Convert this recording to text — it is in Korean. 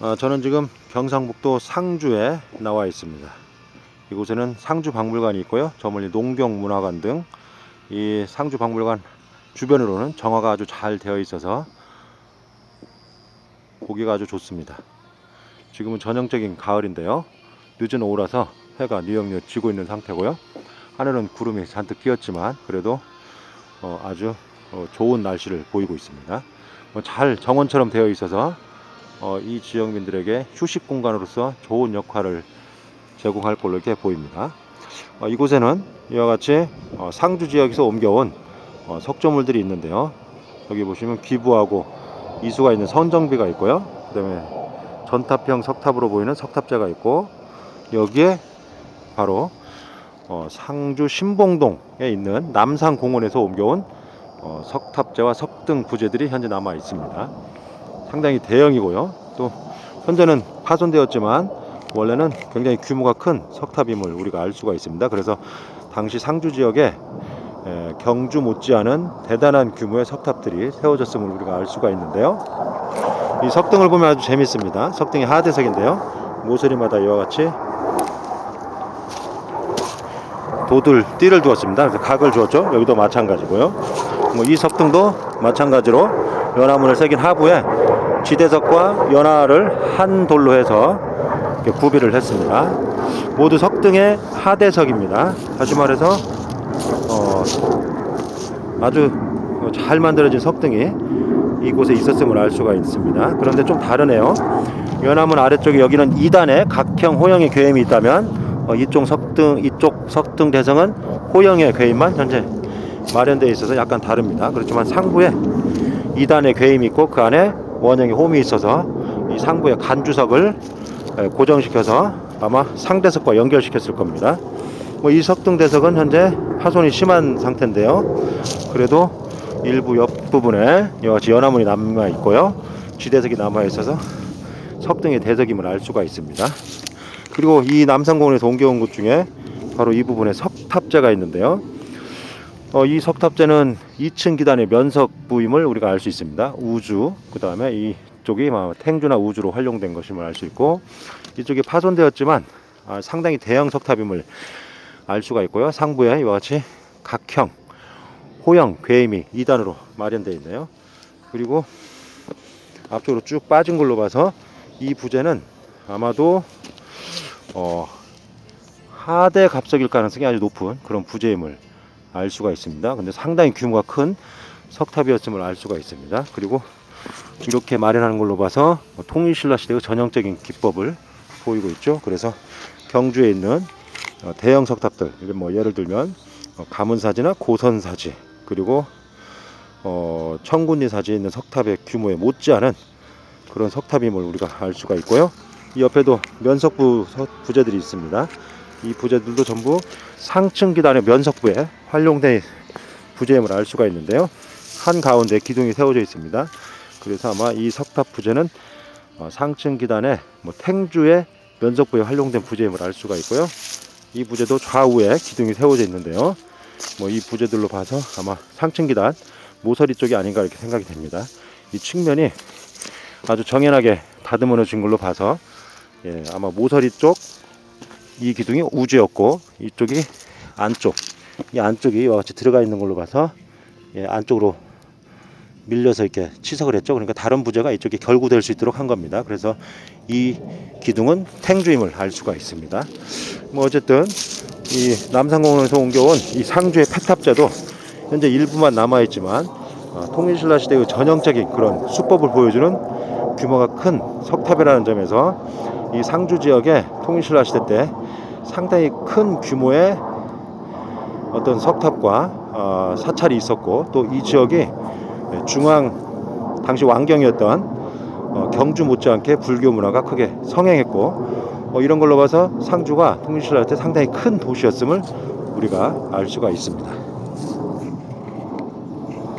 어, 저는 지금 경상북도 상주에 나와 있습니다. 이곳에는 상주 박물관이 있고요. 저 멀리 농경문화관 등 이 상주 박물관 주변으로는 정화가 아주 잘 되어 있어서 보기가 아주 좋습니다. 지금은 전형적인 가을인데요. 늦은 오후라서 해가 뉘엿뉘엿 지고 있는 상태고요. 하늘은 구름이 잔뜩 끼었지만 그래도 어, 아주 어, 좋은 날씨를 보이고 있습니다. 뭐 잘 정원처럼 되어 있어서 어, 이 지역민들에게 휴식 공간으로서 좋은 역할을 제공할 걸로 이렇게 보입니다. 어, 이곳에는 이와 같이 어, 상주 지역에서 옮겨온 어, 석조물들이 있는데요. 여기 보시면 기부하고 이수가 있는 선정비가 있고요. 그다음에 전탑형 석탑으로 보이는 석탑재가 있고 여기에 바로 어, 상주 신봉동에 있는 남산공원에서 옮겨온 어, 석탑재와 석등 부재들이 현재 남아 있습니다. 상당히 대형이고요. 또 현재는 파손되었지만 원래는 굉장히 규모가 큰 석탑임을 우리가 알 수가 있습니다. 그래서 당시 상주 지역에 에, 경주 못지않은 대단한 규모의 석탑들이 세워졌음을 우리가 알 수가 있는데요. 이 석등을 보면 아주 재밌습니다. 석등이 하대석인데요. 모서리마다 이와 같이 도들 띠를 두었습니다. 그래서 각을 주었죠. 여기도 마찬가지고요. 뭐 이 석등도 마찬가지로 연화문을 새긴 하부에 지대석과 연화를 한 돌로 해서 구비를 했습니다. 모두 석등의 하대석입니다. 다시 말해서 어, 아주 잘 만들어진 석등이 이곳에 있었음을 알 수가 있습니다. 그런데 좀 다르네요. 연화문 아래쪽에 여기는 2단의 각형 호형의 괴임이 있다면 어, 이쪽 석등 이쪽 석등 대성은 호형의 괴임만 현재 마련되어 있어서 약간 다릅니다. 그렇지만 상부에 2단의 괴임이 있고 그 안에 원형의 홈이 있어서 이 상부의 간주석을 에, 고정시켜서 아마 상대석과 연결시켰을 겁니다. 뭐 이 석등 대석은 현재 파손이 심한 상태인데요. 그래도 일부 옆 부분에 같이 연화문이 남아 있고요. 지대석이 남아 있어서 석등의 대석임을 알 수가 있습니다. 그리고 이 남산공원에서 옮겨온 곳 중에 바로 이 부분에 석탑재가 있는데요. 어, 이 석탑재는 2층 기단의 면석 부임을 우리가 알 수 있습니다. 우주, 그 다음에 이쪽이 막 탱주나 우주로 활용된 것임을 알 수 있고 이쪽이 파손되었지만 아, 상당히 대형 석탑임을 알 수가 있고요. 상부에 이와 같이 각형, 호형, 괴임이 2단으로 마련되어 있네요. 그리고 앞쪽으로 쭉 빠진 걸로 봐서 이 부재는 아마도 어, 하대 갑석일 가능성이 아주 높은 그런 부재임을 알 수가 있습니다. 근데 상당히 규모가 큰 석탑이었음을 알 수가 있습니다. 그리고 이렇게 마련하는 걸로 봐서 뭐 통일신라 시대의 전형적인 기법을 보이고 있죠. 그래서 경주에 있는 어, 대형 석탑들, 뭐 예를 들면 어, 가문사지나 고선사지, 그리고 어, 청군리 사지에 있는 석탑의 규모에 못지않은 그런 석탑임을 우리가 알 수가 있고요. 이 옆에도 면석부 서- 부재들이 있습니다. 이 부재들도 전부 상층 기단의 면석부에 활용된 부재임을 알 수가 있는데요. 한 가운데 기둥이 세워져 있습니다. 그래서 아마 이 석탑 부재는 어, 상층 기단의 뭐 탱주의 면석부에 활용된 부재임을 알 수가 있고요. 이 부재도 좌우에 기둥이 세워져 있는데요. 뭐 이 부재들로 봐서 아마 상층 기단 모서리 쪽이 아닌가 이렇게 생각이 됩니다. 이 측면이 아주 정연하게 다듬어진 걸로 봐서 예, 아마 모서리 쪽 이 기둥이 우주였고 이쪽이 안쪽 이 안쪽이 이와 같이 들어가 있는 걸로 봐서 예, 안쪽으로 밀려서 이렇게 치석을 했죠. 그러니까 다른 부재가 이쪽에 결구될 수 있도록 한 겁니다. 그래서 이 기둥은 탱주임을 알 수가 있습니다. 뭐 어쨌든 이 남산공원에서 옮겨온 이 상주의 폐탑재도 현재 일부만 남아 있지만 어, 통일신라 시대의 전형적인 그런 수법을 보여주는 규모가 큰 석탑이라는 점에서 이 상주 지역에 통일신라 시대 때 상당히 큰 규모의 어떤 석탑과 어, 사찰이 있었고 또 이 지역이 중앙 당시 왕경이었던 어, 경주 못지않게 불교 문화가 크게 성행했고 어, 이런 걸로 봐서 상주가 통일신라 때 상당히 큰 도시였음을 우리가 알 수가 있습니다.